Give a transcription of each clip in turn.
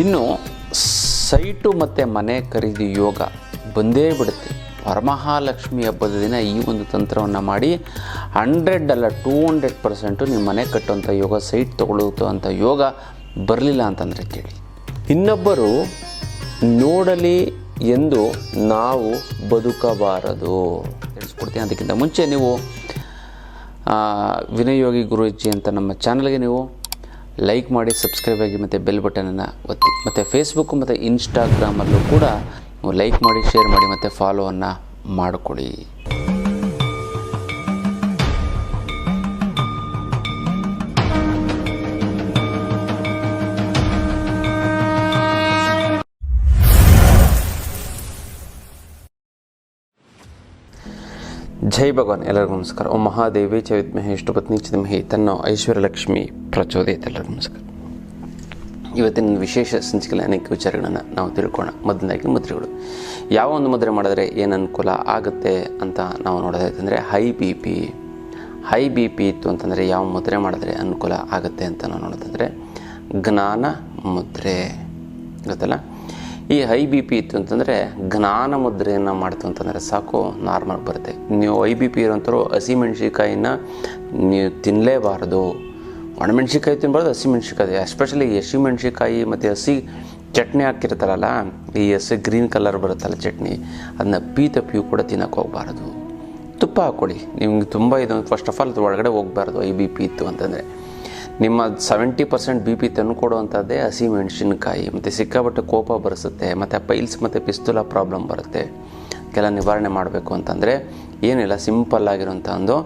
ಇನ್ನು ಸೈಟು ಮತ್ತು ಮನೆ ಖರೀದಿ ಯೋಗ ಬಂದೇ ಬಿಡುತ್ತೆ. ವರಮಹಾಲಕ್ಷ್ಮಿ ಹಬ್ಬದ ದಿನ ಈ ಒಂದು ತಂತ್ರವನ್ನು ಮಾಡಿ ಹಂಡ್ರೆಡ್ ಅಲ್ಲ ಟೂ ಹಂಡ್ರೆಡ್ ಪರ್ಸೆಂಟು ನಿಮ್ಮ ಮನೆ ಕಟ್ಟುವಂಥ ಯೋಗ, ಸೈಟ್ ತೊಗೊಳ್ಳೋದು ಅಂತ ಯೋಗ ಬರಲಿಲ್ಲ ಅಂತಂದರೆ ಕೇಳಿ. ಇನ್ನೊಬ್ಬರು ನೋಡಲಿ ಎಂದು ನಾವು ಬದುಕಬಾರದು. ತಿಳಿಸ್ಕೊಡ್ತೀನಿ ಅದಕ್ಕಿಂತ ಮುಂಚೆ ನೀವು ವಿನಯೋಗಿ ವಿನಯ್ ಯೋಗಿ ಗುರೂಜಿ ಅಂತ ನಮ್ಮ ಚಾನಲ್ಗೆ ನೀವು ಲೈಕ್ ಮಾಡಿ ಸಬ್ಸ್ಕ್ರೈಬ್ ಆಗಿ, ಮತ್ತು ಬೆಲ್ ಬಟನನ್ನು ಒತ್ತಿ. ಮತ್ತು ಫೇಸ್ಬುಕ್ ಮತ್ತು ಇನ್ಸ್ಟಾಗ್ರಾಮಲ್ಲೂ ಕೂಡ ಲೈಕ್ ಮಾಡಿ ಶೇರ್ ಮಾಡಿ, ಮತ್ತು ಫಾಲೋವನ್ನು ಮಾಡಿಕೊಡಿ ಜೈ ಭಗವಾನ್. ಎಲ್ಲರಿಗೂ ನಮಸ್ಕಾರ. ಓಂ ಮಹಾದೇವಿ ಚ ವಿದ್ಮಹೆ ಇಷ್ಟಪತ್ನಿ ಚಿದಮಹಿ. ತನ್ನ ಐಶ್ವರ್ಯಲಕ್ಷ್ಮಿ ಪ್ರಚೋದಯತೆ. ಎಲ್ಲರಿಗೂ ನಮಸ್ಕಾರ. ಇವತ್ತಿನ ವಿಶೇಷ ಸಂಚಿಕೆಯಲ್ಲಿ ಅನೇಕ ವಿಚಾರಗಳನ್ನು ನಾವು ತಿಳ್ಕೋಣ ಮೊದಲನೇದಾಗಿ ಮುದ್ರೆಗಳು. ಯಾವ ಒಂದು ಮುದ್ರೆ ಮಾಡಿದ್ರೆ ಏನು ಅನುಕೂಲ ಆಗುತ್ತೆ ಅಂತ ನಾವು ನೋಡೋದಾಯ್ತಂದರೆ high B P. High B P ಇತ್ತು ಅಂತಂದರೆ ಯಾವ ಮುದ್ರೆ ಮಾಡಿದ್ರೆ ಅನುಕೂಲ ಆಗುತ್ತೆ ಅಂತ ನಾವು ನೋಡೋದಂದರೆ ಜ್ಞಾನ ಮುದ್ರೆ. ಗೊತ್ತಲ್ಲ ಈ ಹೈ ಬಿ ಪಿ ಇತ್ತು ಅಂತಂದರೆ ಜ್ಞಾನ ಮುದ್ರೆಯನ್ನು ಮಾಡ್ತು ಅಂತಂದರೆ ಸಾಕು ನಾರ್ಮಲ್ ಬರುತ್ತೆ. ನೀವು ಐ ಬಿ ಪಿ ಇರೋಂಥವ್ರು ಹಸಿಮೆಣ್ಸಿಕಾಯಿನ ನೀವು ತಿನ್ನಲೇಬಾರದು ಒಣಮೆಣ್ಸಿಕಾಯಿ ತಿನ್ಬಾರ್ದು ಹಸಿಮೆಣ್ಸಿಕಾಯಿ ಎಸ್ಪೆಷಲಿ ಹಸಿಮೆಣ್ಸಿಕಾಯಿ ಮತ್ತು ಹಸಿ ಚಟ್ನಿ ಹಾಕಿರ್ತಾರಲ್ಲ, ಈ ಹಸಿ ಗ್ರೀನ್ ಕಲರ್ ಬರುತ್ತಲ್ಲ ಚಟ್ನಿ ಅದನ್ನ ಪೀ ತಪ್ಪಿಯೂ ಕೂಡ ತಿನ್ನೋಕೆ ಹೋಗ್ಬಾರ್ದು. ತುಪ್ಪ ಹಾಕ್ಕೊಳ್ಳಿ ನಿಮ್ಗೆ ತುಂಬ ಇದು ಫಸ್ಟ್ ಆಫ್ ಆಲ್ ಅದು ಒಳಗಡೆ ಹೋಗ್ಬಾರ್ದು ಐ ಬಿ ಪಿ ಇತ್ತು ಅಂತಂದರೆ. ನಿಮ್ಮ ಸೆವೆಂಟಿ ಪರ್ಸೆಂಟ್ ಬಿ ಪಿ ತಂದು ಕೊಡುವಂಥದ್ದೇ ಹಸಿ ಮೆಣಸಿನಕಾಯಿ. ಮತ್ತು ಸಿಕ್ಕಾಪಟ್ಟೆ ಕೋಪ ಬರೆಸುತ್ತೆ, ಮತ್ತು ಪೈಲ್ಸ್ ಮತ್ತು ಪಿಸ್ತುಲ ಪ್ರಾಬ್ಲಮ್ ಬರುತ್ತೆ. ಕೆಲ ನಿವಾರಣೆ ಮಾಡಬೇಕು ಅಂತಂದರೆ ಏನಿಲ್ಲ ಸಿಂಪಲ್ ಆಗಿರೋಂಥ ಒಂದು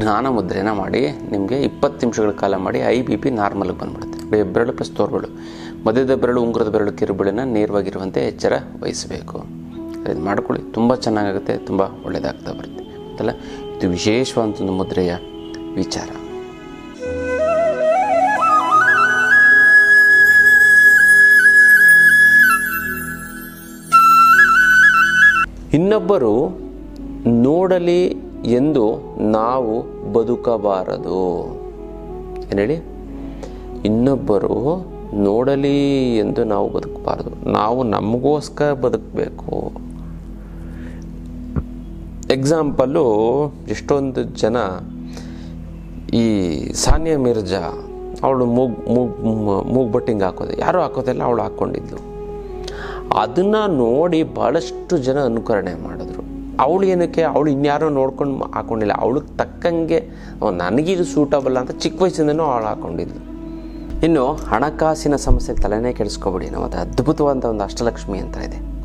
ಜ್ಞಾನ ಮುದ್ರೆನ ಮಾಡಿ, ನಿಮಗೆ ಇಪ್ಪತ್ತು ನಿಮಿಷಗಳ ಕಾಲ ಮಾಡಿ ಐ ಬಿ ಪಿ ನಾರ್ಮಲ್ಗೆ ಬಂದ್ಬಿಡುತ್ತೆ. ಬೆರಳು ಪ್ಲಸ್ ತೋರ್ಬೆರಳು. ಮಧ್ಯದ ಬೆರಳು, ಉಂಗುರದ ಬೆರಳು ಕಿರುಬೆರಳನ್ನ ನೇರವಾಗಿರುವಂತೆ ಎಚ್ಚರ ವಹಿಸಬೇಕು. ಇದು ಮಾಡ್ಕೊಳ್ಳಿ. ತುಂಬ ಚೆನ್ನಾಗಾಗುತ್ತೆ, ತುಂಬ ಒಳ್ಳೆಯದಾಗ್ತಾ ಬರುತ್ತೆ. ಅಂತಲ್ಲ ಇದು ವಿಶೇಷವಾದಂಥ ಒಂದು ಮುದ್ರೆಯ ವಿಚಾರ. ಇನ್ನೊಬ್ಬರು ನೋಡಲಿ ಎಂದು ನಾವು ಬದುಕಬಾರದು. ಏನು ಹೇಳಿ? ಇನ್ನೊಬ್ಬರು ನೋಡಲಿ ಎಂದು ನಾವು ಬದುಕಬಾರದು. ನಾವು ನಮಗೋಸ್ಕರ ಬದುಕಬೇಕು. ಎಕ್ಸಾಂಪಲ್ಲು ಎಷ್ಟೊಂದು ಜನ ಈ ಸಾನಿಯಾ ಮಿರ್ಜಾ, ಅವಳು ಮೂಗ್ ಮೂಗ್ ಮೂಗ್ ಬಟ್ಟಿಂಗ್ ಹಾಕೋದು. ಯಾರೂ ಹಾಕೋದಿಲ್ಲ, ಅವಳು ಹಾಕ್ಕೊಂಡಿದ್ಲು. ಅದನ್ನು ನೋಡಿ ಭಾಳಷ್ಟು ಜನ ಅನುಕರಣೆ ಮಾಡಿದ್ರು. ಅವಳು ಏನಕ್ಕೆ? ಅವಳು ಇನ್ಯಾರೋ ನೋಡ್ಕೊಂಡು ಹಾಕೊಂಡಿಲ್ಲ. ಅವಳಿಗೆ ತಕ್ಕಂಗೆ ನನಗಿದು ಸೂಟಬಲ್ ಅಂತ ಚಿಕ್ಕ ವಯಸ್ಸಿಂದನೂ ಅವಳು ಹಾಕೊಂಡಿದ್ಲು. ಇನ್ನು ಹಣಕಾಸಿನ ಸಮಸ್ಯೆ ತಲೆನೇ ಕೆಡಿಸ್ಕೊಬಿಡಿ. ನಾವು ಅದು ಅದ್ಭುತವಾದ ಒಂದು ಅಷ್ಟಲಕ್ಷ್ಮಿ ಅಂತ ಇದೆ.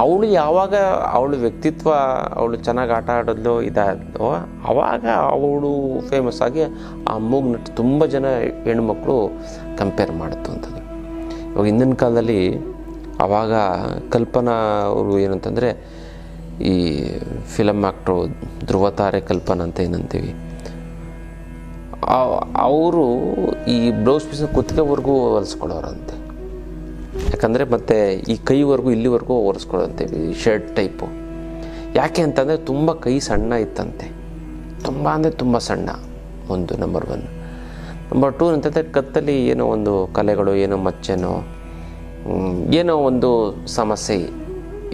ಅವಳು ಯಾವಾಗ ಅವಳು ವ್ಯಕ್ತಿತ್ವ, ಅವಳು ಚೆನ್ನಾಗಿ ಆಟ ಆಡೋದು ಇದಾದೋ ಆವಾಗ ಅವಳು ಫೇಮಸ್ ಆಗಿ ಆ ಮೂಗು ನಟ್ಟು ತುಂಬ ಜನ ಹೆಣ್ಮಕ್ಳು ಕಂಪೇರ್ ಮಾಡ್ತು ಅಂತಂದರು ಇವಾಗ ಹಿಂದಿನ ಕಾಲದಲ್ಲಿ ಆವಾಗ ಕಲ್ಪನಾ ಅವರು ಏನಂತಂದರೆ, ಈ ಫಿಲಮ್ ಆ್ಯಕ್ಟ್ರು ಧ್ರುವತಾರೆ ಕಲ್ಪನಾ ಅಂತ ಏನಂತೀವಿ. ಅವರು ಈ ಬ್ಲೌಸ್ ಪೀಸ್ನ ಕುತ್ತಿಗೆವರೆಗೂ ಹೊಲಿಸ್ಕೊಳ್ಳೋರಂತೆ ಯಾಕಂದರೆ ಮತ್ತೆ ಈ ಕೈವರೆಗೂ ಇಲ್ಲಿವರೆಗೂ ಒರೆಸ್ಕೊಳ್ಳೋಂತೀವಿ ಶರ್ಟ್ ಟೈಪು ಯಾಕೆ ಅಂತಂದರೆ ತುಂಬ ಕೈ ಸಣ್ಣ ಇತ್ತಂತೆ. ತುಂಬ ಅಂದರೆ ತುಂಬ ಸಣ್ಣ ಒಂದು ನಂಬರ್ ಒನ್ ನಂಬರ್ ಟೂ ಅಂತಂದರೆ ಕತ್ತಲ್ಲಿ ಏನೋ ಒಂದು ಕಲೆಗಳು, ಏನೋ ಮಚ್ಚೆನೋ ಏನೋ ಒಂದು ಸಮಸ್ಯೆ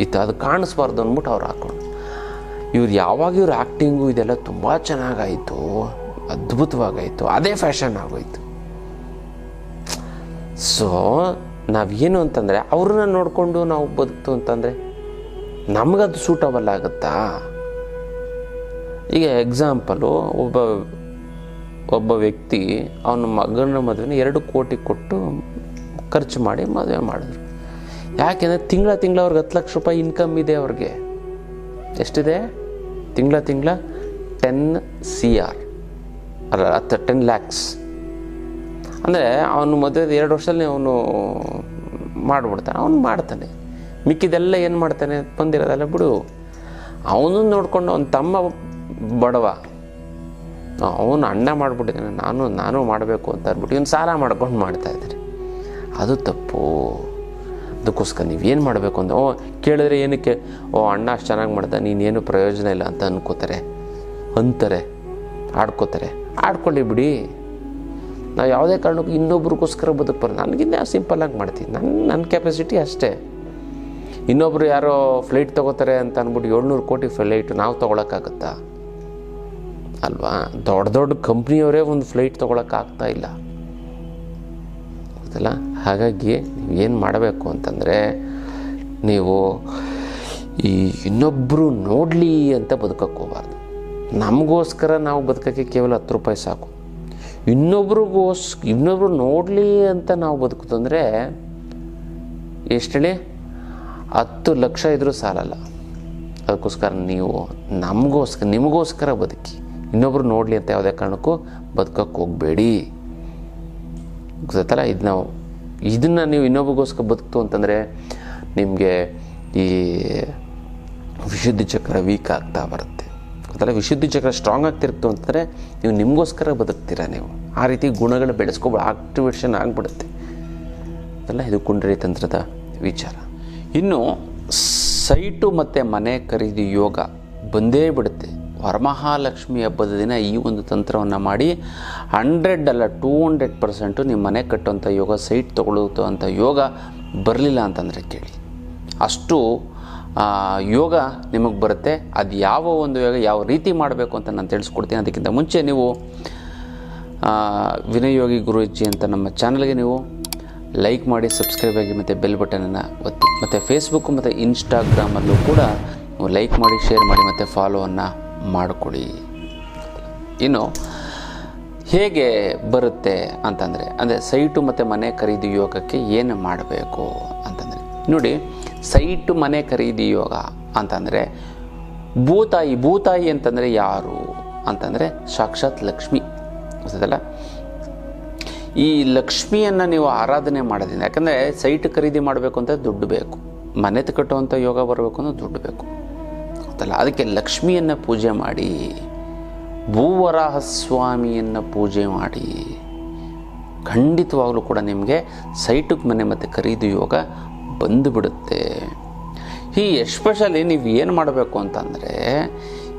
ಇತ್ತು. ಅದು ಕಾಣಿಸ್ಬಾರ್ದು ಅಂದ್ಬಿಟ್ಟು ಅವ್ರು ಹಾಕೊಂಡು ಇವ್ರು ಯಾವಾಗ ಇವ್ರ ಆ್ಯಕ್ಟಿಂಗು ಇದೆಲ್ಲ ತುಂಬ ಚೆನ್ನಾಗಾಯಿತು, ಅದ್ಭುತವಾಗಾಯಿತು. ಅದೇ ಫ್ಯಾಷನ್ ಆಗೋಯ್ತು. ಸೊ ನಾವೇನು ಅಂತಂದರೆ ಅವ್ರನ್ನ ನೋಡಿಕೊಂಡು ನಾವು ಬದುಕ್ತು ಅಂತಂದರೆ ನಮಗದು ಸೂಟಬಲ್ ಆಗುತ್ತಾ? ಈಗ ಎಕ್ಸಾಂಪಲು ಒಬ್ಬ ಒಬ್ಬ ವ್ಯಕ್ತಿ ಅವನ ಮಗನ ಮದುವೆನ ಎರಡು ಕೋಟಿ ಕೊಟ್ಟು ಖರ್ಚು ಮಾಡಿ ಮದುವೆ ಮಾಡಿದ್ರು. ಯಾಕೆಂದರೆ ತಿಂಗಳ ತಿಂಗಳ ಅವ್ರಿಗೆ ಹತ್ತು ಲಕ್ಷ ರೂಪಾಯಿ ಇನ್ಕಮ್ ಇದೆ ಅವ್ರಿಗೆ. ಎಷ್ಟಿದೆ? ತಿಂಗಳ ತಿಂಗಳ ಟೆನ್ ಸಿ ಆರ್ ಅಲ್ಲ ಹತ್ತು ಟೆನ್ ಲ್ಯಾಕ್ಸ್ ಅಂದರೆ ಅವನು ಮದುವೆ ಎರಡು ವರ್ಷದಲ್ಲಿ ಅವನು ಮಾಡಿಬಿಡ್ತಾನೆ, ಅವನು ಮಾಡ್ತಾನೆ. ಮಿಕ್ಕಿದೆಲ್ಲ ಏನು ಮಾಡ್ತಾನೆ ಬಂದಿರೋದೆಲ್ಲ ಬಿಡು. ಅವನು ನೋಡಿಕೊಂಡು ಅವನ ತಮ್ಮ ಬಡವ, ಅವನು ಅಣ್ಣ ಮಾಡಿಬಿಟ್ಟಿದ್ದಾನೆ, ನಾನು ನಾನು ಮಾಡಬೇಕು ಅಂತ ಅಂದ್ಬಿಟ್ಟು ಇವನು ಸಾಲ ಮಾಡ್ಕೊಂಡು ಮಾಡ್ತಾ ಇದ್ದಾರೆ. ಅದು ತಪ್ಪು. ಅದಕ್ಕೋಸ್ಕರ ನೀವೇನು ಮಾಡಬೇಕು ಅಂತ, ಓ, ಕೇಳಿದ್ರೆ ಏನಕ್ಕೆ, ಓ, ಅಣ್ಣ ಅಷ್ಟು ಚೆನ್ನಾಗಿ ಮಾಡ್ದೆ, ನೀನೇನು ಪ್ರಯೋಜನ ಇಲ್ಲ ಅಂತ ಅನ್ಕೋತಾರೆ, ಅಂತಾರೆ, ಆಡ್ಕೋತಾರೆ. ಆಡ್ಕೊಳ್ಳಿ ಬಿಡಿ. ನಾವು ಯಾವುದೇ ಕಾರಣಕ್ಕೂ ಇನ್ನೊಬ್ರಿಗೋಸ್ಕರ ಬದುಕ್ಬಾರ್ದು. ನನಗಿನ್ನ ಸಿಂಪಲ್ಲಾಗಿ ಮಾಡ್ತೀನಿ ನನ್ನ ನನ್ನ ಕೆಪಾಸಿಟಿ ಅಷ್ಟೇ. ಇನ್ನೊಬ್ರು ಯಾರೋ ಫ್ಲೈಟ್ ತೊಗೋತಾರೆ ಅಂತ ಅಂದ್ಬಿಟ್ಟು ಏಳ್ನೂರು ಕೋಟಿ ಫ್ಲೈಟ್ ನಾವು ತೊಗೊಳಕ್ಕಾಗತ್ತಾ? ಅಲ್ವಾ? ದೊಡ್ಡ ದೊಡ್ಡ ಕಂಪ್ನಿಯವರೇ ಒಂದು ಫ್ಲೈಟ್ ತೊಗೊಳಕ್ಕಾಗ್ತಾ ಇಲ್ಲ. ಗೊತ್ತಲ್ಲ? ಹಾಗಾಗಿ ಏನು ಮಾಡಬೇಕು ಅಂತಂದರೆ ನೀವು ಈ ಇನ್ನೊಬ್ಬರು ನೋಡಲಿ ಅಂತ ಬದುಕಕ್ಕೆ ಹೋಗಬಾರ್ದು. ನಮಗೋಸ್ಕರ ನಾವು ಬದುಕೋಕ್ಕೆ ಕೇವಲ ಹತ್ತು ರೂಪಾಯಿ ಸಾಕು. ಇನ್ನೊಬ್ರಿಗೋಸ್ ಇನ್ನೊಬ್ರು ನೋಡಲಿ ಅಂತ ನಾವು ಬದುಕುತ್ತಂದರೆ ಎಷ್ಟು ಹೇಳಿ ಹತ್ತು ಲಕ್ಷ ಇದ್ದರೂ ಸಾಲಲ್ಲ. ಅದಕ್ಕೋಸ್ಕರ ನೀವು ನಮಗೋಸ್ಕರ, ನಿಮಗೋಸ್ಕರ ಬದುಕಿ. ಇನ್ನೊಬ್ರು ನೋಡಲಿ ಅಂತ ಯಾವುದೇ ಕಾರಣಕ್ಕೂ ಬದುಕಕ್ಕೆ ಹೋಗಬೇಡಿ. ಗೊತ್ತಲ್ಲ ಇದು ನಾವು, ಇದನ್ನು ನೀವು ಇನ್ನೊಬ್ರಿಗೋಸ್ಕರ ಬದುಕ್ತು ಅಂತಂದರೆ ನಿಮಗೆ ಈ ವಿಶುದ್ಧ ಚಕ್ರ ವೀಕ್ ಆಗ್ತಾ ಬರುತ್ತೆ. ಗೊತ್ತಲ್ಲ ವಿಶುದ್ಧಿ ಚಕ್ರ ಸ್ಟ್ರಾಂಗ್ ಆಗ್ತಿರ್ತು ಅಂತಂದರೆ ನೀವು ನಿಮಗೋಸ್ಕರ ಬದುಕ್ತೀರಾ ನೀವು? ಆ ರೀತಿ ಗುಣಗಳು ಬೆಳೆಸ್ಕೊಬ ಆಕ್ಟಿವೇಷನ್ ಆಗಿಬಿಡುತ್ತೆ. ಅದೆಲ್ಲ ಇದು ಕುಂಡ್ರಿ ತಂತ್ರದ ವಿಚಾರ. ಇನ್ನು ಸೈಟು ಮತ್ತು ಮನೆ ಖರೀದಿ ಯೋಗ ಬಂದೇ ಬಿಡುತ್ತೆ. ವರಮಹಾಲಕ್ಷ್ಮಿ ಹಬ್ಬದ ದಿನ ಈ ಒಂದು ತಂತ್ರವನ್ನು ಮಾಡಿ ಹಂಡ್ರೆಡ್ ಅಲ್ಲ ಟೂ ಹಂಡ್ರೆಡ್ ಪರ್ಸೆಂಟು ನಿಮ್ಮ ಮನೆ ಕಟ್ಟುವಂಥ ಯೋಗ, ಸೈಟ್ ತೊಗೊಳ್ಳುವಂಥ ಯೋಗ ಬರಲಿಲ್ಲ ಅಂತಂದರೆ ಕೇಳಿ. ಅಷ್ಟು ಯೋಗ ನಿಮಗೆ ಬರುತ್ತೆ. ಅದು ಯಾವ ಒಂದು ಯೋಗ ಯಾವ ರೀತಿ ಮಾಡಬೇಕು ಅಂತ ನಾನು ತಿಳಿಸ್ಕೊಡ್ತೀನಿ. ಅದಕ್ಕಿಂತ ಮುಂಚೆ ನೀವು ವಿನಯೋಗಿ ಗುರುಜಿ ಅಂತ ನಮ್ಮ ಚಾನಲ್ಗೆ ನೀವು ಲೈಕ್ ಮಾಡಿ, ಸಬ್ಸ್ಕ್ರೈಬ್ ಆಗಿ ಮತ್ತು ಬೆಲ್ ಬಟನನ್ನು ಒತ್ತಿ, ಮತ್ತು ಫೇಸ್ಬುಕ್ ಮತ್ತು ಇನ್ಸ್ಟಾಗ್ರಾಮಲ್ಲೂ ಕೂಡ ಲೈಕ್ ಮಾಡಿ, ಶೇರ್ ಮಾಡಿ, ಮತ್ತು ಫಾಲೋವನ್ನು ಮಾಡಿಕೊಡಿ ಇನ್ನು ಹೇಗೆ ಬರುತ್ತೆ ಅಂತಂದರೆ, ಅಂದರೆ ಸೈಟು ಮತ್ತು ಮನೆ ಖರೀದಿ ಯೋಗಕ್ಕೆ ಏನು ಮಾಡಬೇಕು ಅಂತಂದರೆ, ನೋಡಿ. ಸೈಟು ಮನೆ ಖರೀದಿ ಯೋಗ ಅಂತಂದರೆ ಭೂತಾಯಿ ಭೂತಾಯಿ ಅಂತಂದರೆ ಯಾರು? ಅಂತಂದರೆ ಸಾಕ್ಷಾತ್ ಲಕ್ಷ್ಮಿ. ಗೊತ್ತಲ್ಲ ಈ ಲಕ್ಷ್ಮಿಯನ್ನು ನೀವು ಆರಾಧನೆ ಮಾಡೋದ್ರಿಂದ, ಯಾಕಂದರೆ ಸೈಟ್ ಖರೀದಿ ಮಾಡಬೇಕು ಅಂತ ದುಡ್ಡು ಬೇಕು. ಮನೆ ಕಟ್ಟುವಂಥ ಯೋಗ ಬರಬೇಕು ಅಂದರೆ ದುಡ್ಡು ಬೇಕು. ಗೊತ್ತಲ್ಲ? ಅದಕ್ಕೆ ಲಕ್ಷ್ಮಿಯನ್ನು ಪೂಜೆ ಮಾಡಿ ಭೂವರಾಹ ಸ್ವಾಮಿಯನ್ನು ಪೂಜೆ ಮಾಡಿ, ಖಂಡಿತವಾಗಲೂ ಕೂಡ ನಿಮಗೆ ಸೈಟಿಗೆ ಮನೆ ಮತ್ತು ಖರೀದಿ ಯೋಗ ಬಂದುಬಿಡುತ್ತೆ. ಈ ಎಸ್ಪೆಷಲಿ ನೀವು ಏನು ಮಾಡಬೇಕು ಅಂತಂದರೆ,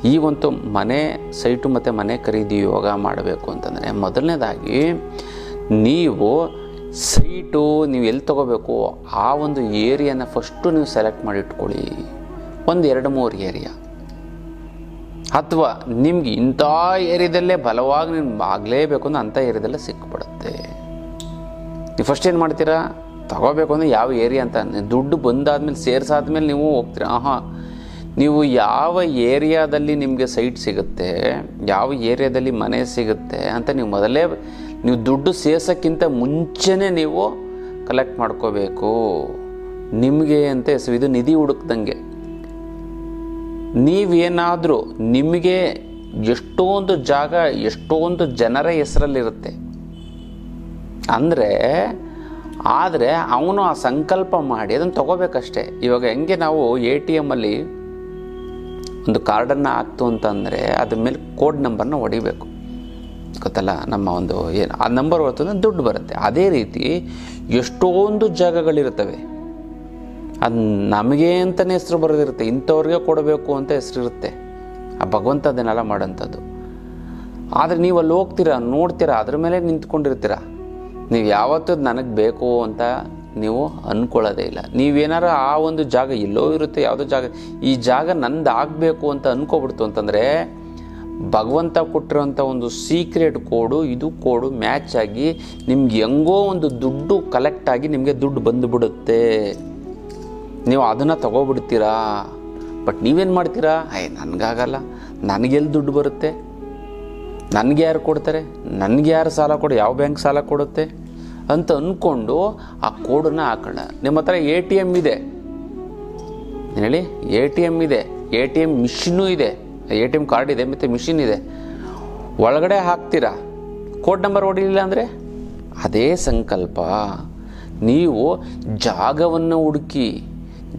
ಈ ಒಂದು ಮನೆ ಸೈಟು ಮತ್ತು ಮನೆ ಖರೀದಿ ಯೋಗ ಮಾಡಬೇಕು ಅಂತಂದರೆ, ಮೊದಲನೇದಾಗಿ ನೀವು ಸೈಟು ನೀವು ಎಲ್ಲಿ ತೊಗೋಬೇಕು? ಆ ಒಂದು ಏರಿಯಾನ ಫಸ್ಟು ನೀವು ಸೆಲೆಕ್ಟ್ ಮಾಡಿ ಇಟ್ಕೊಳ್ಳಿ ಒಂದು ಎರಡು ಮೂರು ಏರಿಯಾ. ಅಥವಾ ನಿಮ್ಗೆ ಇಂಥ ಏರಿಯಾದಲ್ಲೇ ಬಲವಾಗಿ ನೀವು ಆಗಲೇಬೇಕು ಅಂದ್ರೆ ಅಂಥ ಏರಿಯಾದಲ್ಲೇ ಸಿಕ್ಬಿಡುತ್ತೆ. ನೀವು ಫಸ್ಟ್ ಏನು ಮಾಡ್ತೀರಾ? ತಗೋಬೇಕು ಅಂದರೆ ಯಾವ ಏರಿಯಾ ಅಂತ? ದುಡ್ಡು ಬಂದಾದ್ಮೇಲೆ, ಸೇರಿಸಾದ್ಮೇಲೆ ನೀವು ಹೋಗ್ತೀರಾ? ಆಹಾ, ನೀವು ಯಾವ ಏರಿಯಾದಲ್ಲಿ ನಿಮಗೆ ಸೈಟ್ ಸಿಗುತ್ತೆ, ಯಾವ ಏರಿಯಾದಲ್ಲಿ ಮನೆ ಸಿಗುತ್ತೆ ಅಂತ ನೀವು ಮೊದಲೇ, ನೀವು ದುಡ್ಡು ಸೇರ್ಸೋಕ್ಕಿಂತ ಮುಂಚೆನೇ ನೀವು ಕಲೆಕ್ಟ್ ಮಾಡ್ಕೋಬೇಕು. ನಿಮಗೆ ಅಂತ ಹೆಸರು, ಇದು ನಿಧಿ ಹುಡುಕ್ದಂಗೆ. ನೀವೇನಾದರೂ ನಿಮಗೆ ಎಷ್ಟೊಂದು ಜಾಗ, ಎಷ್ಟೊಂದು ಜನರ ಹೆಸರಲ್ಲಿರುತ್ತೆ. ಅಂದರೆ ಆದರೆ ಅವನು ಆ ಸಂಕಲ್ಪ ಮಾಡಿ ಅದನ್ನು ತೊಗೋಬೇಕಷ್ಟೇ. ಇವಾಗ ಹೆಂಗೆ ನಾವು ಎ ಟಿ ಎಮ್ಮಲ್ಲಿ ಒಂದು ಕಾರ್ಡನ್ನು ಹಾಕ್ತು ಅಂತಂದರೆ ಅದ್ರ ಮೇಲೆ ಕೋಡ್ ನಂಬರ್ನ ಹೊಡಿಬೇಕು. ಗೊತ್ತಲ್ಲ? ನಮ್ಮ ಒಂದು ಏನು, ಆ ನಂಬರ್ ಹೊರತಂದ್ರೆ ದುಡ್ಡು ಬರುತ್ತೆ. ಅದೇ ರೀತಿ ಎಷ್ಟೊಂದು ಜಾಗಗಳಿರ್ತವೆ ಅದು ನಮಗೆ ಅಂತಲೇ ಹೆಸರು ಬರೋದಿರುತ್ತೆ. ಇಂಥವ್ರಿಗೆ ಕೊಡಬೇಕು ಅಂತ ಹೆಸರಿರುತ್ತೆ ಆ ಭಗವಂತ ಅದನ್ನೆಲ್ಲ ಮಾಡೋಂಥದ್ದು. ಆದರೆ ನೀವು ಅಲ್ಲಿ ಹೋಗ್ತೀರಾ, ನೋಡ್ತೀರಾ, ಅದ್ರ ಮೇಲೆ ನಿಂತ್ಕೊಂಡಿರ್ತೀರ? ನೀವು ಯಾವತ್ತೂ ನನಗೆ ಬೇಕು ಅಂತ ನೀವು ಅಂದ್ಕೊಳ್ಳೋದೇ ಇಲ್ಲ. ನೀವೇನಾರು ಆ ಒಂದು ಜಾಗ ಎಲ್ಲೋ ಇರುತ್ತೆ, ಯಾವುದೋ ಜಾಗ, ಈ ಜಾಗ ನಂದು ಆಗಬೇಕು ಅಂತ ಅಂದ್ಕೊಬಿಡ್ತು ಅಂತಂದರೆ, ಭಗವಂತ ಕೊಟ್ಟಿರೋಂಥ ಒಂದು ಸೀಕ್ರೆಟ್ ಕೋಡು ಇದು ಕೋಡು ಮ್ಯಾಚ್ ಆಗಿ ನಿಮ್ಗೆ ಹೆಂಗೋ ಒಂದು ದುಡ್ಡು ಕಲೆಕ್ಟ್ ಆಗಿ ನಿಮಗೆ ದುಡ್ಡು ಬಂದುಬಿಡುತ್ತೆ. ನೀವು ಅದನ್ನು ತಗೋಬಿಡ್ತೀರಾ? ಬಟ್ ನೀವೇನು ಮಾಡ್ತೀರಾ? ಅಯ್ಯ ನನಗಾಗಲ್ಲ. ನನಗೆಲ್ಲಿ ದುಡ್ಡು ಬರುತ್ತೆ? ನನಗೆ ಯಾರು ಕೊಡ್ತಾರೆ? ನನಗೆ ಯಾರು ಸಾಲ ಕೊಡು, ಯಾವ ಬ್ಯಾಂಕ್ ಸಾಲ ಕೊಡುತ್ತೆ? ಅಂತ ಅಂದ್ಕೊಂಡು ಆ ಕೋಡನ್ನ ಹಾಕೋಣ. ನಿಮ್ಮ ಹತ್ರ ಎ ಟಿ ಎಂ ಇದೆ. ಹೇಳಿ? ಎ ಟಿ ಎಂ ಇದೆ. ಎ ಟಿ ಎಂ ಮಿಷಿನೂ ಇದೆ. ಎ ಟಿ ಎಂ ಕಾರ್ಡ್ ಇದೆ ಮತ್ತು ಮಿಷಿನ್ ಇದೆ. ಒಳಗಡೆ ಹಾಕ್ತೀರಾ? ಕೋಡ್ ನಂಬರ್ ಹೊಡಿಲಿಲ್ಲ ಅಂದರೆ? ಅದೇ ಸಂಕಲ್ಪ. ನೀವು ಜಾಗವನ್ನು ಹುಡುಕಿ,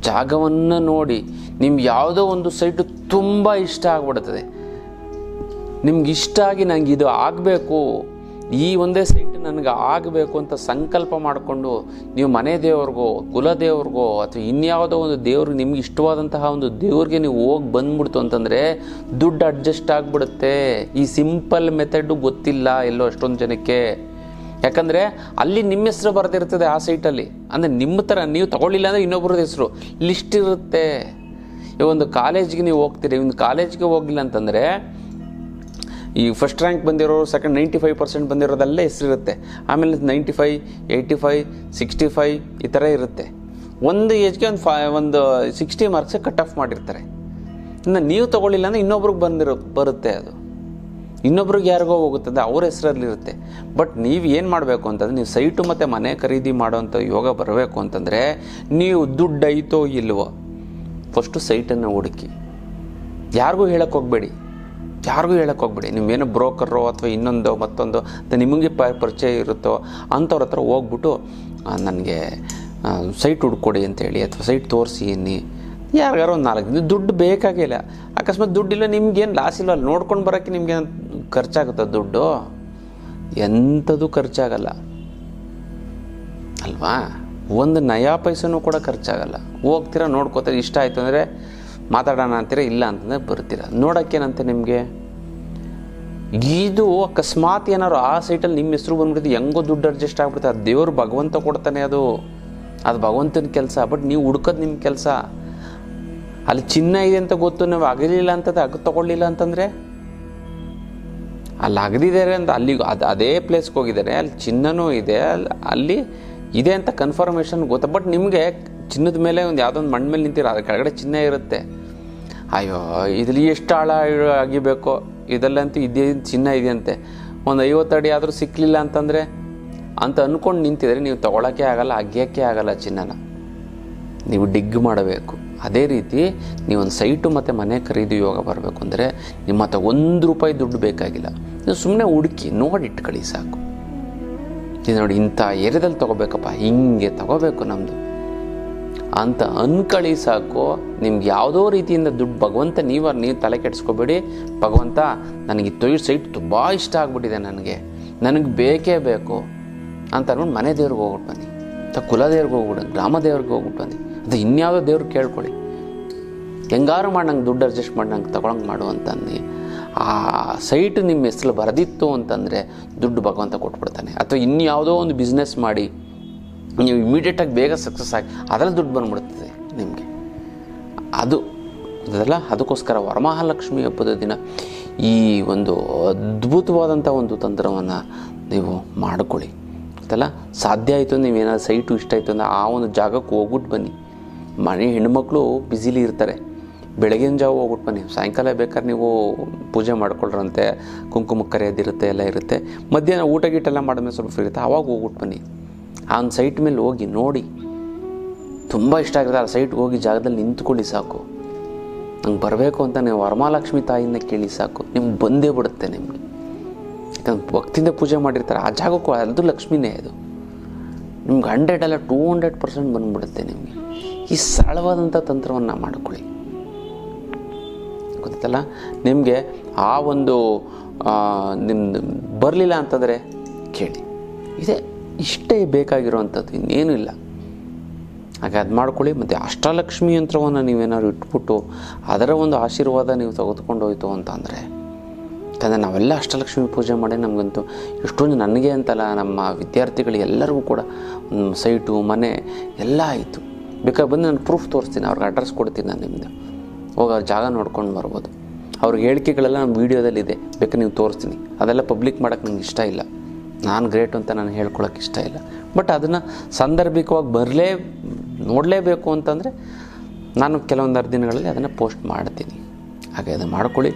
ಜಾಗವನ್ನು ನೋಡಿ, ನಿಮ್ಗೆ ಯಾವುದೋ ಒಂದು ಸೈಟು ತುಂಬ ಇಷ್ಟ ಆಗ್ಬಿಡ್ತದೆ ನಿಮ್ಗೆ ಇಷ್ಟ ಆಗಿ ನನಗೆ ಇದು ಆಗಬೇಕು. ಈ ಒಂದೇ ಸೈಟ್ ನನಗೆ ಆಗಬೇಕು ಅಂತ ಸಂಕಲ್ಪ ಮಾಡಿಕೊಂಡು ನೀವು ಮನೆ ದೇವ್ರಿಗೋ ಕುಲದೇವ್ರಿಗೋ ಅಥವಾ ಇನ್ಯಾವುದೋ ಒಂದು ದೇವ್ರಿಗೆ ನಿಮ್ಗೆ ಇಷ್ಟವಾದಂತಹ ಒಂದು ದೇವ್ರಿಗೆ ನೀವು ಹೋಗಿ ಬಂದ್ಬಿಡ್ತು ಅಂತಂದರೆ ದುಡ್ಡು ಅಡ್ಜಸ್ಟ್ ಆಗಿಬಿಡುತ್ತೆ. ಈ ಸಿಂಪಲ್ ಮೆಥಡು ಗೊತ್ತಿಲ್ಲ ಎಲ್ಲೋ ಅಷ್ಟೊಂದು ಜನಕ್ಕೆ. ಯಾಕಂದರೆ ಅಲ್ಲಿ ನಿಮ್ಮ ಹೆಸರು ಬರೆದಿರ್ತದೆ ಆ ಸೈಟಲ್ಲಿ. ಅಂದರೆ ನಿಮ್ಮ ಥರ ನೀವು ತಗೊಳ್ಳಿಲ್ಲ ಅಂದರೆ ಇನ್ನೊಬ್ಬರದ ಹೆಸರು. ಲಿಸ್ಟ್ ಇರುತ್ತೆ. ಈ ಒಂದು ಕಾಲೇಜ್ಗೆ ನೀವು ಹೋಗ್ತೀರಿ. ಒಂದು ಕಾಲೇಜ್ಗೆ ಹೋಗಿಲ್ಲ ಅಂತಂದರೆ ಈ ಫಸ್ಟ್ ರ್ಯಾಂಕ್ ಬಂದಿರೋರು ಸೆಕೆಂಡ್ ನೈಂಟಿ ಫೈವ್ ಪರ್ಸೆಂಟ್ ಬಂದಿರೋದಲ್ಲೇ ಹೆಸರಿರುತ್ತೆ. ಆಮೇಲೆ ninety five eighty five sixty five ಈ ಥರ ಇರುತ್ತೆ. ಒಂದು ಏಜ್ಗೆ ಒಂದು ಫೈ ಒಂದು ಸಿಕ್ಸ್ಟಿ ಮಾರ್ಕ್ಸ್ ಕಟ್ ಆಫ್ ಮಾಡಿರ್ತಾರೆ. ಇನ್ನು ನೀವು ತೊಗೊಳ್ಳಿಲ್ಲ ಅಂದರೆ ಇನ್ನೊಬ್ರಿಗೆ ಬಂದಿರೋ, ಬರುತ್ತೆ ಅದು. ಇನ್ನೊಬ್ರಿಗೆ ಯಾರಿಗೋ ಹೋಗುತ್ತದೆ ಅವ್ರ ಹೆಸರಲ್ಲಿರುತ್ತೆ. ಬಟ್ ನೀವು ಏನು ಮಾಡಬೇಕು ಅಂತಂದ್ರೆ ನೀವು ಸೈಟು ಮತ್ತು ಮನೆ ಖರೀದಿ ಮಾಡೋವಂಥ ಯೋಗ ಬರಬೇಕು ಅಂತಂದರೆ ನೀವು ದುಡ್ಡು ಐತೋ ಇಲ್ವೋ ಫಸ್ಟು ಸೈಟನ್ನು ಹುಡುಕಿ. ಯಾರಿಗೂ ಹೇಳಕ್ಕೆ ಹೋಗಬೇಡಿ. ಯಾರಿಗೂ ಹೇಳಕ್ಕೆ ಹೋಗ್ಬೇಡಿ. ನೀವೇನೋ ಬ್ರೋಕರು ಅಥವಾ ಇನ್ನೊಂದು ಮತ್ತೊಂದು ನಿಮಗೆ ಪ ಪರಿಚಯ ಇರುತ್ತೋ ಅಂಥವ್ರ ಹತ್ರ ಹೋಗ್ಬಿಟ್ಟು ನನಗೆ ಸೈಟ್ ಹುಡ್ಕೊಡಿ ಅಂತೇಳಿ ಅಥವಾ ಸೈಟ್ ತೋರಿಸಿ ಅನ್ನಿ. ಯಾರಿಗಾರು ಒಂದು ನಾಲ್ಕು ದಿನ ದುಡ್ಡು ಬೇಕಾಗಿಲ್ಲ. ಅಕಸ್ಮಾತ್ ದುಡ್ಡಿಲ್ಲ ನಿಮ್ಗೇನು ಲಾಸ್ ಇಲ್ಲ, ಅಲ್ಲಿ ನೋಡ್ಕೊಂಡು ಬರೋಕ್ಕೆ ನಿಮಗೆ ಖರ್ಚಾಗುತ್ತೆ ದುಡ್ಡು? ಎಂಥದ್ದು ಖರ್ಚಾಗಲ್ಲ. ಅಲ್ವಾ? ಒಂದು ನಯಾ ಪೈಸೂ ಕೂಡ ಖರ್ಚಾಗಲ್ಲ. ಹೋಗ್ತೀರಾ ನೋಡ್ಕೋತೀರಿ, ಇಷ್ಟ ಆಯಿತು ಅಂದರೆ ಮಾತಾಡೋಣ ಅಂತೀರ ಇಲ್ಲ ಅಂತಂದರೆ ಬರ್ತೀರ ನೋಡೋಕ್ಕೇನಂತೆ ನಿಮಗೆ? ಇದು ಅಕಸ್ಮಾತ್ ಏನಾರು ಆ ಸೈಟಲ್ಲಿ ನಿಮ್ಮ ಹೆಸರು ಬಂದ್ಬಿಡ್ತು ಹೆಂಗೋ ದುಡ್ಡು ಅಡ್ಜಸ್ಟ್ ಆಗ್ಬಿಡುತ್ತೆ. ಅದು ದೇವರು ಭಗವಂತ ಕೊಡ್ತಾನೆ ಅದು. ಅದು ಭಗವಂತನ ಕೆಲಸ ಬಟ್ ನೀವು ಹುಡ್ಕೋದು ನಿಮ್ಮ ಕೆಲಸ. ಅಲ್ಲಿ ಚಿನ್ನ ಇದೆ ಅಂತ ಗೊತ್ತು, ನಾವು ಆಗಲಿಲ್ಲ ಅಂತಂದ್ರೆ ಅಗ ತಗೊಳ್ಳಿಲ್ಲ ಅಂತಂದರೆ? ಅಲ್ಲಿ ಅಗದಿದ್ದಾರೆ ಅಂತ ಅಲ್ಲಿ ಅದು ಅದೇ ಪ್ಲೇಸ್ಗೆ ಹೋಗಿದ್ದಾರೆ ಅಲ್ಲಿ ಚಿನ್ನನೂ ಇದೆ, ಅಲ್ಲಿ ಅಲ್ಲಿ ಇದೆ ಅಂತ ಕನ್ಫರ್ಮೇಷನ್ ಗೊತ್ತಾ? ಬಟ್ ನಿಮಗೆ ಚಿನ್ನದ ಮೇಲೆ ಒಂದು ಯಾವುದೊಂದು ಮಣ್ಣ ಮೇಲೆ ನಿಂತಿರೋ, ಅದ್ರ ಕೆಳಗಡೆ ಚಿನ್ನ ಇರುತ್ತೆ. ಅಯ್ಯೋ, ಇದ್ರಲ್ಲಿ ಎಷ್ಟು ಆಳ ಅಗಿಬೇಕೋ ಇದಲ್ಲಂತೂ ಇದೇ ಚಿನ್ನ ಇದೆಯಂತೆ. ಒಂದು ಐವತ್ತು ಅಡಿ ಆದರೂ ಸಿಕ್ಕಲಿಲ್ಲ ಅಂತಂದರೆ, ಅಂತ ಅಂದ್ಕೊಂಡು ನಿಂತಿದ್ರೆ ನೀವು ತೊಗೊಳಕ್ಕೆ ಆಗಲ್ಲ, ಅಗ್ಯೋಕ್ಕೆ ಆಗಲ್ಲ ಚಿನ್ನನ. ನೀವು ಡಿಗ್ ಮಾಡಬೇಕು. ಅದೇ ರೀತಿ ನೀವೊಂದು ಸೈಟು ಮತ್ತು ಮನೆ ಖರೀದಿ ಯೋಗ ಬರಬೇಕು ಅಂದರೆ ನಿಮ್ಮ ಹತ್ರ ಒಂದು ರೂಪಾಯಿ ದುಡ್ಡು ಬೇಕಾಗಿಲ್ಲ. ನೀವು ಸುಮ್ಮನೆ ಹುಡುಕಿ ನೋಡಿ ಇಟ್ಕೊಳ್ಳಿ ಸಾಕು. ಇದು ನೋಡಿ, ಇಂಥ ಏರಿಯಾದಲ್ಲಿ ತೊಗೋಬೇಕಪ್ಪ, ಹಿಂಗೆ ತಗೋಬೇಕು ನಮ್ಮದು ಅಂತ ಅನ್ಕಳಿ ಸಾಕು. ನಿಮ್ಗೆ ಯಾವುದೋ ರೀತಿಯಿಂದ ದುಡ್ಡು ಭಗವಂತ ನೀವರ್ ನೀವು ತಲೆ ಕೆಡಿಸ್ಕೋಬೇಡಿ. ಭಗವಂತ ನನಗೆ ತೊಯ್ ಸೈಟ್ ತುಂಬ ಇಷ್ಟ ಆಗ್ಬಿಟ್ಟಿದೆ ನನಗೆ. ನನಗೆ ಬೇಕೇ ಬೇಕು ಅಂತ ಅಂದ್ಬಿಟ್ಟು ಮನೆ ದೇವ್ರಿಗೆ ಹೋಗ್ಬಿಟ್ಟು ಬನ್ನಿ. ಅಥವಾ ಕುಲದೇವ್ರಿಗೆ ಹೋಗ್ಬಿಟ್ಟು ಗ್ರಾಮ ದೇವ್ರಿಗೆ ಹೋಗ್ಬಿಟ್ಟು ಬನ್ನಿ. ಅದು ಇನ್ಯಾವುದೋ ದೇವ್ರಿಗೆ ಕೇಳ್ಕೊಳ್ಳಿ. ಹೆಂಗಾರು ಮಾಡಿ ದುಡ್ಡು ಅಡ್ಜಸ್ಟ್ ಮಾಡಿ ನಂಗೆ ತೊಗೊಳಂಗೆ ಮಾಡು ಅಂತಂದು ಆ ಸೈಟ್ ನಿಮ್ಮ ಹೆಸರು ಬರೆದಿತ್ತು ಅಂತಂದರೆ ದುಡ್ಡು ಭಗವಂತ ಕೊಟ್ಬಿಡ್ತಾನೆ. ಅಥವಾ ಇನ್ಯಾವುದೋ ಒಂದು ಬಿಸ್ನೆಸ್ ಮಾಡಿ ನೀವು ಇಮಿಡಿಯೇಟಾಗಿ ಬೇಗ ಸಕ್ಸಸ್ ಆಗಿ ಅದರಲ್ಲಿ ದುಡ್ಡು ಬಂದ್ಬಿಡ್ತದೆ ನಿಮಗೆ. ಅದು, ಅದಲ್ಲ ಅದಕ್ಕೋಸ್ಕರ ವರಮಹಾಲಕ್ಷ್ಮಿ ಹಬ್ಬದ ದಿನ ಈ ಒಂದು ಅದ್ಭುತವಾದಂಥ ಒಂದು ತಂತ್ರವನ್ನು ನೀವು ಮಾಡಿಕೊಳ್ಳಿ. ಅದಲ್ಲ ಸಾಧ್ಯ ಆಯಿತು ನೀವೇನಾದ್ರು ಸೈಟು ಇಷ್ಟ ಆಯಿತು ಅಂದರೆ ಆ ಒಂದು ಜಾಗಕ್ಕೆ ಹೋಗ್ಬಿಟ್ಟು ಬನ್ನಿ. ಮನೆ ಹೆಣ್ಮಕ್ಳು ಬ್ಯುಸಿಲಿ ಇರ್ತಾರೆ. ಬೆಳಗಿನ ಜಾವ ಹೋಗ್ಬಿಟ್ಟು ಬನ್ನಿ. ಸಾಯಂಕಾಲ ಬೇಕಾದ್ರೆ ನೀವು ಪೂಜೆ ಮಾಡ್ಕೊಳ್ರಂತೆ. ಕುಂಕುಮ ಕರೆಯೋದಿರುತ್ತೆ, ಎಲ್ಲ ಇರುತ್ತೆ. ಮಧ್ಯಾಹ್ನ ಊಟ ಗೀಟ ಎಲ್ಲ ಮಾಡಿದ್ಮೇಲೆ ಸ್ವಲ್ಪ ಫ್ರೀ ಇರುತ್ತೆ. ಆವಾಗ ಹೋಗ್ಬಿಟ್ಟು ಬನ್ನಿ. ಆ ಒಂದು ಸೈಟ್ ಮೇಲೆ ಹೋಗಿ ನೋಡಿ. ತುಂಬ ಇಷ್ಟ ಆಗಿರುತ್ತೆ ಆ ಸೈಟ್ಗೆ ಹೋಗಿ ಜಾಗದಲ್ಲಿ ನಿಂತ್ಕೊಳ್ಳಿ ಸಾಕು. ನಂಗೆ ಬರಬೇಕು ಅಂತ ನೀವು ವರಮಹಾಲಕ್ಷ್ಮಿ ತಾಯಿಯಿಂದ ಕೇಳಿ ಸಾಕು. ನಿಮ್ಗೆ ಬಂದೇ ಬಿಡುತ್ತೆ ನಿಮಗೆ. ಯಾಕಂದ್ರೆ ಭಕ್ತಿಯಿಂದ ಪೂಜೆ ಮಾಡಿರ್ತಾರೆ. ಆ ಜಾಗಕ್ಕೂ ಅದು ಲಕ್ಷ್ಮಿನೇ ಅದು. ನಿಮ್ಗೆ ಹಂಡ್ರೆಡ್ ಅಲ್ಲ ಟೂ ಹಂಡ್ರೆಡ್ ಪರ್ಸೆಂಟ್ ಬಂದ್ಬಿಡುತ್ತೆ ನಿಮಗೆ. ಈ ಸರಳವಾದಂಥ ತಂತ್ರವನ್ನು ಮಾಡ್ಕೊಳ್ಳಿ. ಗೊತ್ತಲ್ಲ ನಿಮಗೆ ಆ ಒಂದು ನಿಮ್ಮ ಬರಲಿಲ್ಲ ಅಂತಂದರೆ ಕೇಳಿ. ಇದೇ. ಇಷ್ಟೇ ಬೇಕಾಗಿರುವಂಥದ್ದು, ಇನ್ನೇನು ಇಲ್ಲ. ಹಾಗೆ ಅದು ಮಾಡ್ಕೊಳ್ಳಿ, ಮತ್ತು ಅಷ್ಟಲಕ್ಷ್ಮಿ ಯಂತ್ರವನ್ನು ನೀವೇನಾದ್ರು ಇಟ್ಬಿಟ್ಟು ಅದರ ಒಂದು ಆಶೀರ್ವಾದ ನೀವು ತೆಗೆದುಕೊಂಡು ಹೋಯಿತು ಅಂತ ಅಂದರೆ ಯಾಕಂದರೆ ನಾವೆಲ್ಲ ಅಷ್ಟಲಕ್ಷ್ಮಿ ಪೂಜೆ ಮಾಡಿ ನಮಗಂತೂ ಎಷ್ಟೊಂದು ನನಗೆ ಅಂತಲ್ಲ, ನಮ್ಮ ವಿದ್ಯಾರ್ಥಿಗಳು ಎಲ್ಲರಿಗೂ ಕೂಡ ಸೈಟು, ಮನೆ ಎಲ್ಲ ಆಯಿತು. ಬೇಕಾದ್ರೆ ಬಂದು ನಾನು ಪ್ರೂಫ್ ತೋರಿಸ್ತೀನಿ, ಅವ್ರಿಗೆ ಅಡ್ರೆಸ್ ಕೊಡ್ತೀನಿ ನಾನು ನಿಮ್ಮದು ಹೋಗಿ ಅವ್ರ ಜಾಗ ನೋಡ್ಕೊಂಡು ಬರ್ಬೋದು. ಅವ್ರಿಗೆ ಹೇಳಿಕೆಗಳೆಲ್ಲ ನಮ್ಮ ವೀಡಿಯೋದಲ್ಲಿದೆ ಬೇಕಾದ್ರೆ ನೀವು ತೋರಿಸ್ತೀನಿ. ಅದೆಲ್ಲ ಪಬ್ಲಿಕ್ ಮಾಡೋಕ್ಕೆ ನಂಗೆ ಇಷ್ಟ ಇಲ್ಲ. ನಾನು ಗ್ರೇಟ್ ಅಂತ ನಾನು ಹೇಳ್ಕೊಳಕ್ಕೆ ಇಷ್ಟ ಇಲ್ಲ. ಬಟ್ ಅದನ್ನು ಸಂದರ್ಭಿಕವಾಗಿ ಬರಲೇ, ನೋಡಲೇಬೇಕು ಅಂತಂದರೆ ನಾನು ಕೆಲವೊಂದು ದಿನಗಳಲ್ಲಿ ಅದನ್ನು ಪೋಸ್ಟ್ ಮಾಡ್ತೀನಿ. ಹಾಗೆ ಅದು ಮಾಡ್ಕೊಳ್ಳಿ.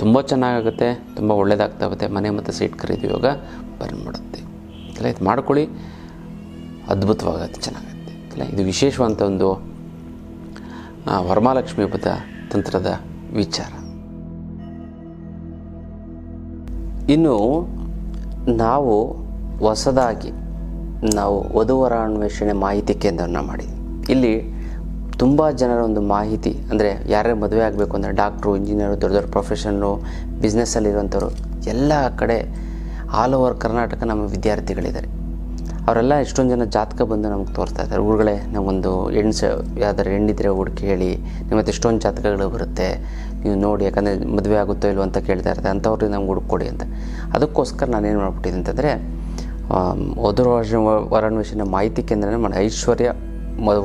ತುಂಬ ಚೆನ್ನಾಗಾಗುತ್ತೆ, ತುಂಬ ಒಳ್ಳೆಯದಾಗ್ತಾ ಹೋಗುತ್ತೆ ಮನೆ ಮತ್ತು ಸೀಟ್ ಖರೀದಿ ಯೋಗ ಬಂದ್ಬಿಡುತ್ತೆ ಅಲ್ಲ ಇದು ಮಾಡ್ಕೊಳ್ಳಿ. ಅದ್ಭುತವಾಗುತ್ತೆ ಚೆನ್ನಾಗುತ್ತೆ. ಅಲ್ಲ ಇದು ವಿಶೇಷವಂತ ಒಂದು ವರಮಾಲಕ್ಷ್ಮಿ ಹಬ್ಬದ ತಂತ್ರದ ವಿಚಾರ. ಇನ್ನು ನಾವು ಹೊಸದಾಗಿ ನಾವು ವಧುವರ ಅನ್ವೇಷಣೆ ಮಾಹಿತಿ ಕೇಂದ್ರನ ಮಾಡಿದ್ವಿ. ಇಲ್ಲಿ ತುಂಬ ಜನರ ಒಂದು ಮಾಹಿತಿ, ಅಂದರೆ ಯಾರ್ಯಾರು ಮದುವೆ ಆಗಬೇಕು ಅಂದರೆ ಡಾಕ್ಟ್ರು, ಇಂಜಿನಿಯರು, ದೊಡ್ಡ ದೊಡ್ಡ ಪ್ರೊಫೆಷನ್ನು ಬಿಸ್ನೆಸ್ಸಲ್ಲಿರುವಂಥವ್ರು ಎಲ್ಲ ಕಡೆ ಆಲ್ ಓವರ್ ಕರ್ನಾಟಕ ನಮ್ಮ ವಿದ್ಯಾರ್ಥಿಗಳಿದ್ದಾರೆ. ಅವರೆಲ್ಲ ಎಷ್ಟೊಂದು ಜನ ಜಾತಕ ಬಂದು ನಮ್ಗೆ ತೋರಿಸ್ತಾ ಇದ್ದಾರೆ. ಊರುಗಳೇ ನಮಗೊಂದು ಹೆಣ್ಣು ಸ ಯಾವ್ದಾರು ಹೆಣ್ಣಿದ್ರೆ ಹುಡುಕಿ ಹೇಳಿ ನಿಮ್ಮ ಎಷ್ಟೊಂದು ಜಾತಕಗಳು ಬರುತ್ತೆ ನೀವು ನೋಡಿ, ಯಾಕಂದರೆ ಮದುವೆ ಆಗುತ್ತೋ ಇಲ್ವೋ ಅಂತ ಕೇಳ್ತಾ ಇರ್ತಾರೆ, ಅಂಥವ್ರಿಗೆ ನಮ್ಗೆ ಹುಡುಕೊಡಿ ಅಂತ. ಅದಕ್ಕೋಸ್ಕರ ನಾನು ಏನು ಮಾಡ್ಬಿಟ್ಟಿದ್ದೀನಿ ಅಂತಂದರೆ ವಧು ವರಾನ್ವೇಷಣೆ ಮಾಹಿತಿ ಕೇಂದ್ರನೇ ಮಾಡಿ ಐಶ್ವರ್ಯ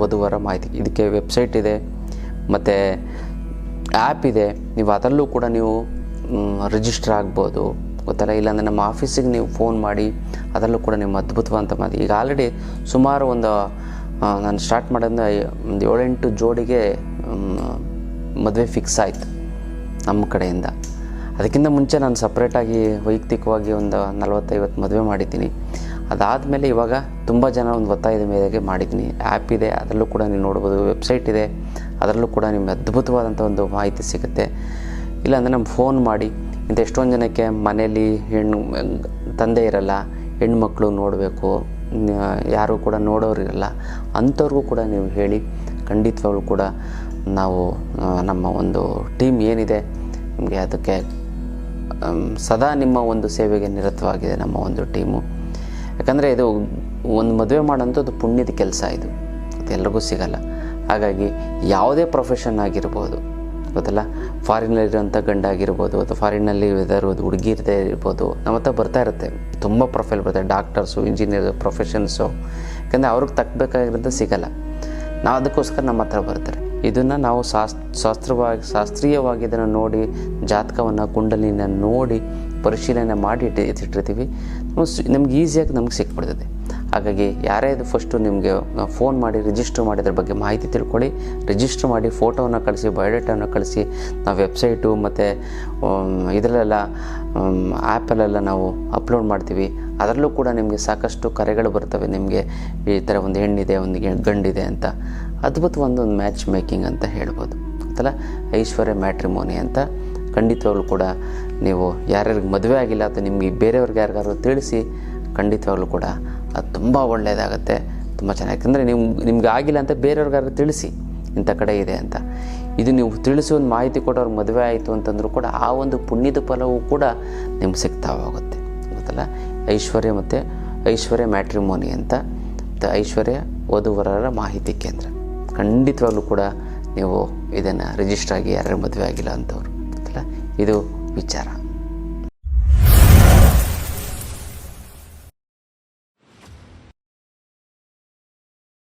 ವಧುವರ ಮಾಹಿತಿ. ಇದಕ್ಕೆ ವೆಬ್ಸೈಟ್ ಇದೆ, ಮತ್ತು ಆ್ಯಪ್ ಇದೆ. ನೀವು ಅದರಲ್ಲೂ ಕೂಡ ನೀವು ರಿಜಿಸ್ಟರ್ ಆಗ್ಬೋದು, ಗೊತ್ತಲ್ಲ? ಇಲ್ಲಾಂದರೆ ನಮ್ಮ ಆಫೀಸಿಗೆ ನೀವು ಫೋನ್ ಮಾಡಿ, ಅದರಲ್ಲೂ ಕೂಡ ನಿಮ್ಮ ಅದ್ಭುತವಂತ ಮಾಡಿ ಈಗ ಆಲ್ರೆಡಿ ಸುಮಾರು ಒಂದು ನಾನು ಸ್ಟಾರ್ಟ್ ಮಾಡೋದ್ರೆ ಒಂದು ಏಳೆಂಟು ಜೋಡಿಗೆ ಮದುವೆ ಫಿಕ್ಸ್ ಆಯಿತು. ನಮ್ಮ ಕಡೆಯಿಂದ. ಅದಕ್ಕಿಂತ ಮುಂಚೆ ನಾನು ಸಪ್ರೇಟಾಗಿ ವೈಯಕ್ತಿಕವಾಗಿ ಒಂದು ನಲವತ್ತೈವತ್ತು ಮದುವೆ ಮಾಡಿದ್ದೀನಿ. ಅದಾದಮೇಲೆ ಇವಾಗ ತುಂಬ ಜನ ಒಂದು ಒತ್ತಾಯದ ಮೇರೆಗೆ ಮಾಡಿದ್ದೀನಿ. ಆ್ಯಪ್ ಇದೆ, ಅದರಲ್ಲೂ ಕೂಡ ನೀವು ನೋಡ್ಬೋದು, ವೆಬ್ಸೈಟ್ ಇದೆ, ಅದರಲ್ಲೂ ಕೂಡ ನಿಮಗೆ ಅದ್ಭುತವಾದಂಥ ಒಂದು ಮಾಹಿತಿ ಸಿಗುತ್ತೆ. ಇಲ್ಲಾಂದರೆ ನಮ್ಮ ಫೋನ್ ಮಾಡಿ, ಇಂಥ ಎಷ್ಟೊಂದು ಜನಕ್ಕೆ ಮನೇಲಿ ಹೆಣ್ಣು, ತಂದೆ ಇರಲ್ಲ, ಹೆಣ್ಮಕ್ಳು ನೋಡಬೇಕು, ಯಾರು ಕೂಡ ನೋಡೋರಿರಲ್ಲ ಅಂಥವ್ರಿಗೂ ಕೂಡ ನೀವು ಹೇಳಿ, ಖಂಡಿತವಾಗ್ಲೂ ಕೂಡ ನಾವು ನಮ್ಮ ಒಂದು ಟೀಮ್ ಏನಿದೆ ನಿಮಗೆ ಅದಕ್ಕೆ ಸದಾ ನಿಮ್ಮ ಒಂದು ಸೇವೆಗೆ ನಿರತವಾಗಿದೆ ನಮ್ಮ ಒಂದು ಟೀಮು. ಯಾಕಂದರೆ ಇದು ಒಂದು ಮದುವೆ ಮಾಡೋಂಥದ್ದು ಪುಣ್ಯದ ಕೆಲಸ ಇದು. ಅದು ಎಲ್ರಿಗೂ ಸಿಗಲ್ಲ. ಹಾಗಾಗಿ ಯಾವುದೇ ಪ್ರೊಫೆಷನ್ ಆಗಿರ್ಬೋದು, ಗೊತ್ತಲ್ಲ? ಫಾರಿನಲ್ಲಿರೋಂಥ ಗಂಡ ಆಗಿರ್ಬೋದು ಅಥವಾ ಫಾರಿನಲ್ಲಿ ಇರೋದು ಹುಡುಗಿ ಇರದೇ ಇರ್ಬೋದು, ನಮ್ಮ ಹತ್ರ ಬರ್ತಾ ಇರುತ್ತೆ. ತುಂಬ ಪ್ರೊಫೈಲ್ ಬರುತ್ತೆ ಡಾಕ್ಟರ್ಸು ಇಂಜಿನಿಯರ್ ಪ್ರೊಫೆಷನ್ಸು ಯಾಕಂದರೆ ಅವ್ರಿಗೆ ತಕ್ಕಬೇಕಾಗಿರೋದು ಸಿಗಲ್ಲ. ನಾವು ಅದಕ್ಕೋಸ್ಕರ ನಮ್ಮ ಹತ್ರ ಬರ್ತಾರೆ. ಇದನ್ನು ನಾವು ಶಾಸ್, ಶಾಸ್ತ್ರವಾಗಿ, ಶಾಸ್ತ್ರೀಯವಾಗಿ ಇದನ್ನು ನೋಡಿ, ಜಾತಕವನ್ನು ಕುಂಡಲಿನ ನೋಡಿ, ಪರಿಶೀಲನೆ ಮಾಡಿ ಇಟ್ಟು ಎತ್ತಿಟ್ಟಿರ್ತೀವಿ ನಮ್ಗೆ ಈಸಿಯಾಗಿ ನಮ್ಗೆ ಸಿಕ್ಬಿಡ್ತದೆ. ಹಾಗಾಗಿ ಯಾರೇ ಇದು ಫಸ್ಟು ನಿಮಗೆ ಫೋನ್ ಮಾಡಿ ರಿಜಿಸ್ಟರ್ ಮಾಡಿದ್ರ ಬಗ್ಗೆ ಮಾಹಿತಿ ತಿಳ್ಕೊಳ್ಳಿ. ರಿಜಿಸ್ಟರ್ ಮಾಡಿ ಫೋಟೋವನ್ನು ಕಳಿಸಿ ಬಯೋಡೇಟಾವನ್ನು ಕಳಿಸಿ, ನಾವು ವೆಬ್ಸೈಟು ಮತ್ತು ಇದರಲ್ಲೆಲ್ಲ ಆ್ಯಪಲ್ಲೆಲ್ಲ ನಾವು ಅಪ್ಲೋಡ್ ಮಾಡ್ತೀವಿ. ಅದರಲ್ಲೂ ಕೂಡ ನಿಮಗೆ ಸಾಕಷ್ಟು ಕರೆಗಳು ಬರ್ತವೆ. ನಿಮಗೆ ಈ ಥರ ಒಂದು ಹೆಣ್ಣಿದೆ, ಒಂದು ಗಂಡಿದೆ ಅಂತ. ಅದ್ಭುತವಾದ ಒಂದೊಂದು ಮ್ಯಾಚ್ ಮೇಕಿಂಗ್ ಅಂತ ಹೇಳ್ಬೋದು. ಗೊತ್ತಲ್ಲ ಐಶ್ವರ್ಯ ಮ್ಯಾಟ್ರಿಮೋನಿ ಅಂತ ಖಂಡಿತವಾಗ್ಲೂ ಕೂಡ ನೀವು ಯಾರ್ಯಾರಿಗೆ ಮದುವೆ ಆಗಿಲ್ಲ ಅಥವಾ ನಿಮಗೆ ಬೇರೆಯವ್ರಿಗೆ ಯಾರಿಗಾದ್ರು ತಿಳಿಸಿ ಖಂಡಿತವಾಗ್ಲೂ ಕೂಡ ಅದು ತುಂಬ ಒಳ್ಳೆಯದಾಗತ್ತೆ. ತುಂಬ ಚೆನ್ನಾಗಿ. ಯಾಕಂದರೆ ನೀವು ನಿಮ್ಗೆ ಆಗಿಲ್ಲ ಅಂತ ಬೇರೆಯವ್ರಿಗಾದ್ರು ತಿಳಿಸಿ ಇಂಥ ಕಡೆ ಇದೆ ಅಂತ. ಇದು ನೀವು ತಿಳಿಸುವ ಒಂದು ಮಾಹಿತಿ ಕೊಟ್ಟವ್ರು ಮದುವೆ ಆಯಿತು ಅಂತಂದರೂ ಕೂಡ ಆ ಒಂದು ಪುಣ್ಯದ ಫಲವೂ ಕೂಡ ನಿಮ್ಗೆ ಸಿಗ್ತಾ ಹೋಗುತ್ತೆ. ಗೊತ್ತಲ್ಲ? ಐಶ್ವರ್ಯ ಮತ್ತು ಐಶ್ವರ್ಯ ಮ್ಯಾಟ್ರಿಮೋನಿ ಅಂತ ಐಶ್ವರ್ಯ ವಧುವರರ ಮಾಹಿತಿ ಕೇಂದ್ರ. ಖಂಡಿತವಾಗ್ಲೂ ಕೂಡ ನೀವು ಇದನ್ನು ರಿಜಿಸ್ಟರ್ ಆಗಿ ಯಾರ್ಯಾರು ಮದುವೆ ಆಗಿಲ್ಲ ಅಂಥವ್ರು ಗೊತ್ತಲ್ಲ? ಇದು ವಿಚಾರ.